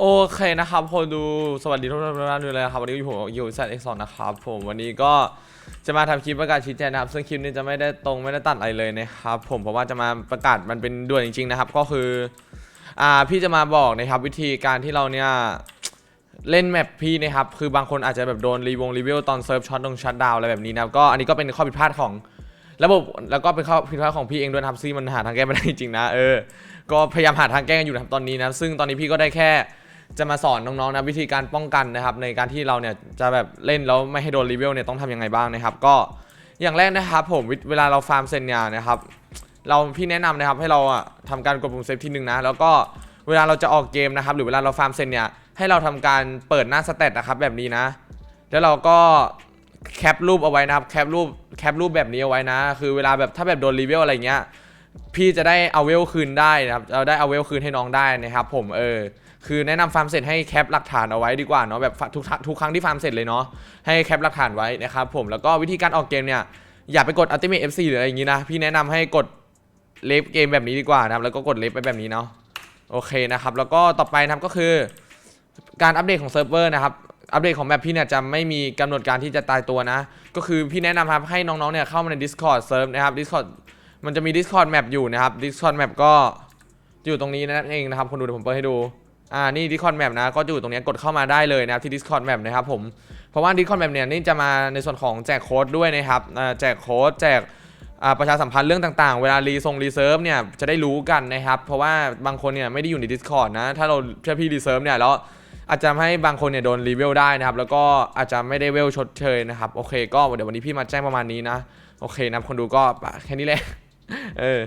โอเคนะครับคนดูสวัสดีทุกท่านทุกท่านด้วยเลยนะครับวันนี้อยู่ผมอยู่แซดเอ็กซ์นะครับผมวันนี้ก็จะมาทำคลิปประกาศชี้แจงนะครับ ซึ่งคลิปนี้จะไม่ได้ตรงไม่ได้ตัดอะไรเลยนะครับผมเพราะว่าจะมาประกาศมันเป็นด่วนจริง ๆ นะครับ ก็คืออ่าพี่จะมาบอกนะครับวิธีการที่เราเนี่ยเล่นแมปพี่นะครับคือบางคนอาจจะแบบโดนรีวงรีวิวตอนเซิร์ฟช็อตลงชัดดาวอะไรแบบนี้นะครับก็อันนี้ก็เป็นข้อผิดพลาดของระบบแล้วก็เป็นข้อผิดพลาดของพี่เองด้วยนะครับซึ่งมันหาทางแก้ไม่ได้จริงๆนะเออก็พยายามหาทางแก้กันอยู่นะครับตอนนี้นะซึ่งตอนนี้พี่ก็ได้แค่ จะมาสอนน้องๆนะวิธีการป้องกันนะครับ ในการที่เราเนี่ยจะแบบเล่นแล้วไม่ให้โดนรีเวลเนี่ยต้องทำยังไงบ้างนะครับ ก็อย่างแรกนะครับผมเวลาเราฟาร์มเซนยานะครับเราพี่แนะนำนะครับให้เราอะทำการกดปุ่มเซฟทีหนึ่งนะแล้วก็เวลาเราจะออกเกมนะครับ หรือเวลาเราฟาร์มเซนเนี่ยให้เราทำการเปิดหน้าสเตตนะครับแบบนี้นะ แล้วเราก็แคปรูปเอาไว้นะครับแคปรูปแคปรูปแบบนี้เอาไว้นะ คือเวลาแบบถ้าแบบโดนรีเวลอะไรเงี้ย พี่จะได้เอาเวลคืนได้นะครับเราได้เอาเวลคืนให้น้องได้นะครับผมเออคือแนะนำฟาร์มเสร็จให้แคปหลักฐานเอาไว้ดีกว่าเนาะแบบทุกทุกครั้งที่ฟาร์มเสร็จเลยเนาะให้แคปหลักฐานไว้นะครับผมแล้วก็วิธีการออกเกมเนี่ยอย่าไปกด Ultimate FC หรืออะไรอย่างงี้นะพี่แนะนำให้กดเลฟเกมแบบนี้ดีกว่านะครับแล้วก็กดเลฟไปแบบนี้เนาะโอเคนะครับแล้วก็ต่อไปนะครับก็คือ การอัปเดตของเซิร์ฟเวอร์นะครับอัปเดตของแมปพี่เนี่ยจะไม่มีกำหนดการที่จะตายตัวนะ ก็คือพี่แนะนำครับให้น้องๆเนี่ยเข้ามาใน Discord เซิร์ฟนะครับ Discord มันจะมี Discord map อยู่นะครับ Discord map ก็อยู่ตรงนี้นั่นเองนะครับคนดูเดี๋ยวผมเปิดให้ดูอ่านี่ Discord map นะก็จะอยู่ตรงนี้กดเข้ามาได้เลยนะครับที่ Discord map นะครับผมเพราะว่า Discord map เนี่ยนี่จะมาในส่วนของแจกโค้ดด้วยนะครับแจกโค้ดแจกประชาสัมพันธ์เรื่องต่างๆ เวลารีทรงรีเซิร์ฟเนี่ยจะได้รู้กันนะครับ เพราะว่าบางคนเนี่ยไม่ได้อยู่ใน Discord นะ ถ้าเราถ้าพี่รีเซิร์ฟเนี่ยแล้วอาจจะให้บางคนเนี่ยโดนรีเวลได้นะครับ แล้วก็อาจจะไม่ได้เวลชดเชยนะครับ โอเคก็เดี๋ยววันนี้พี่มาแจ้งประมาณนี้นะ โอเคนะคนดูก็แค่นี้แหละ เออ